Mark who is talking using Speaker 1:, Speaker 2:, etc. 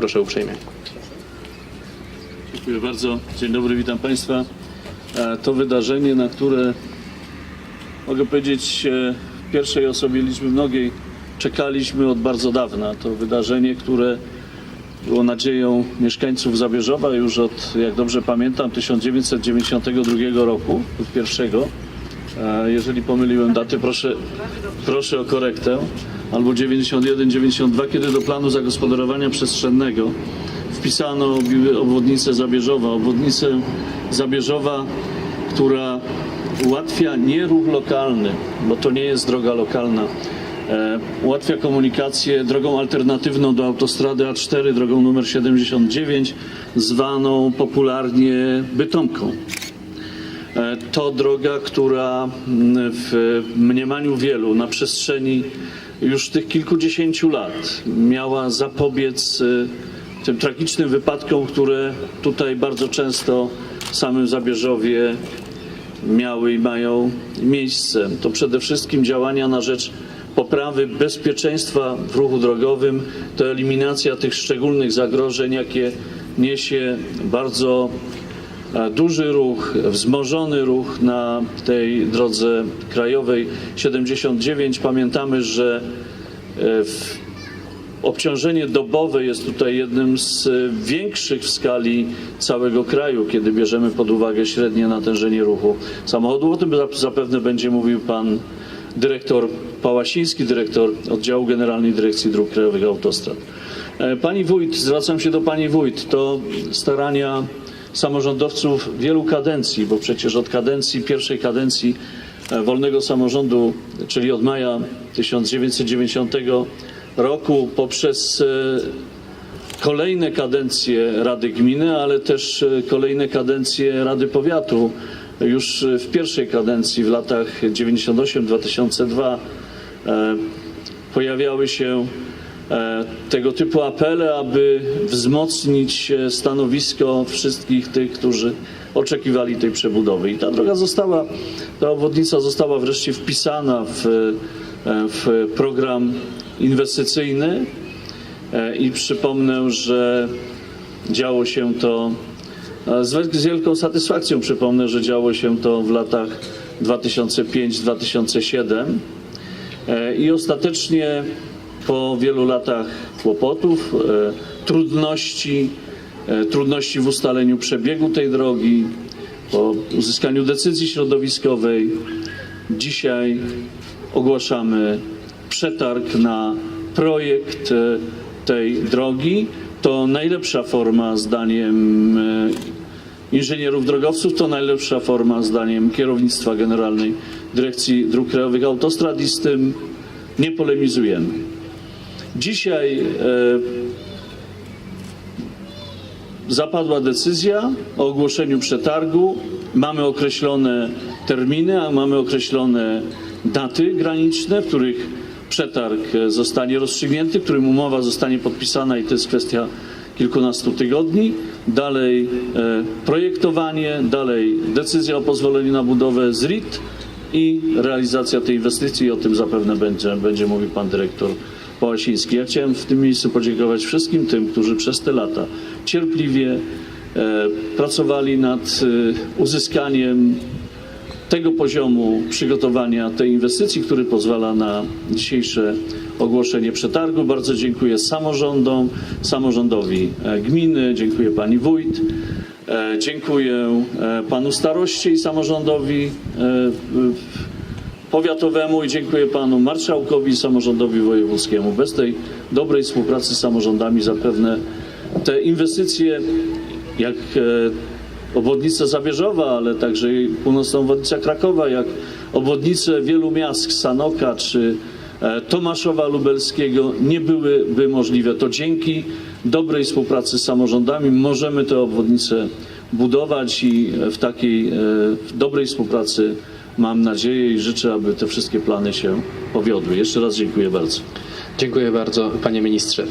Speaker 1: Proszę uprzejmie.
Speaker 2: Dziękuję bardzo. Dzień dobry, witam Państwa. E, To wydarzenie, na które mogę powiedzieć e, w pierwszej osobie liczby mnogiej czekaliśmy od bardzo dawna. To wydarzenie, które było nadzieją mieszkańców Zabierzowa już od, jak dobrze pamiętam, 1992 roku, od pierwszego. E, Jeżeli pomyliłem daty, proszę, proszę o korektę. Albo 91-92, kiedy do planu zagospodarowania przestrzennego wpisano obwodnicę Zabierzowa. Obwodnicę Zabierzowa, która ułatwia nie ruch lokalny, bo to nie jest droga lokalna. E, ułatwia komunikację drogą alternatywną do autostrady A4, drogą numer 79, zwaną popularnie Bytomką. E, To droga, która mm, w mniemaniu wielu na przestrzeni już tych kilkudziesięciu lat miała zapobiec e, tym tragicznym wypadkom, które tutaj bardzo często w samym Zabierzowie miały i mają miejsce. To przede wszystkim działania na rzecz poprawy bezpieczeństwa w ruchu drogowym, to eliminacja tych szczególnych zagrożeń, jakie niesie bardzo duży ruch, wzmożony ruch na tej drodze krajowej 79. Pamiętamy, że e, Obciążenie dobowe jest tutaj jednym z e, większych w skali całego kraju, kiedy bierzemy pod uwagę średnie natężenie ruchu samochodu. O tym zap- zapewne będzie mówił pan dyrektor Pałasiński, dyrektor oddziału Generalnej Dyrekcji Dróg Krajowych Autostrad. E, Pani wójt, zwracam się do pani wójt, to starania samorządowców wielu kadencji, bo przecież od kadencji, pierwszej kadencji e, wolnego samorządu, czyli od maja 1990 roku poprzez e, kolejne kadencje Rady Gminy, ale też e, kolejne kadencje Rady Powiatu. Już w pierwszej kadencji w latach 98-2002 e, pojawiały się tego typu apele, aby wzmocnić e, stanowisko wszystkich tych, którzy oczekiwali tej przebudowy. I ta droga została, ta obwodnica została wreszcie wpisana w, e, w program inwestycyjny E, i przypomnę, że działo się to e, z wiel- z wielką satysfakcją przypomnę, że działo się to w latach 2005-2007 E, i ostatecznie po wielu latach kłopotów, e, trudności, e, trudności w ustaleniu przebiegu tej drogi, po uzyskaniu decyzji środowiskowej, dzisiaj ogłaszamy przetarg na projekt e, tej drogi. To najlepsza forma zdaniem inżynierów drogowców, to najlepsza forma zdaniem kierownictwa Generalnej Dyrekcji Dróg Krajowych Autostrad i z tym nie polemizujemy. Dzisiaj e, zapadła decyzja o ogłoszeniu przetargu. Mamy określone terminy, a mamy określone daty graniczne, w których przetarg e, zostanie rozstrzygnięty, w którym umowa zostanie podpisana i to jest kwestia kilkunastu tygodni. Dalej e, projektowanie, dalej decyzja o pozwoleniu na budowę z RIT i realizacja tej inwestycji. O tym zapewne będzie, będzie mówił pan dyrektor Pałasiński. Ja chciałem w tym miejscu podziękować wszystkim tym, którzy przez te lata cierpliwie e, pracowali nad e, uzyskaniem tego poziomu przygotowania tej inwestycji, który pozwala na dzisiejsze ogłoszenie przetargu. Bardzo dziękuję samorządom, samorządowi e, gminy, dziękuję pani wójt, e, dziękuję e, panu staroście i samorządowi powiatowemu i dziękuję panu marszałkowi i samorządowi wojewódzkiemu. Bez tej dobrej współpracy z samorządami zapewne te inwestycje, jak obwodnica Zabierzowa, ale także i północna obwodnica Krakowa, jak obwodnice wielu miast, Sanoka czy e, Tomaszowa Lubelskiego nie byłyby możliwe. To dzięki dobrej współpracy z samorządami możemy te obwodnice budować i w takiej e, w dobrej współpracy mam nadzieję i życzę, aby te wszystkie plany się powiodły. Jeszcze raz dziękuję bardzo.
Speaker 1: Dziękuję bardzo, panie ministrze.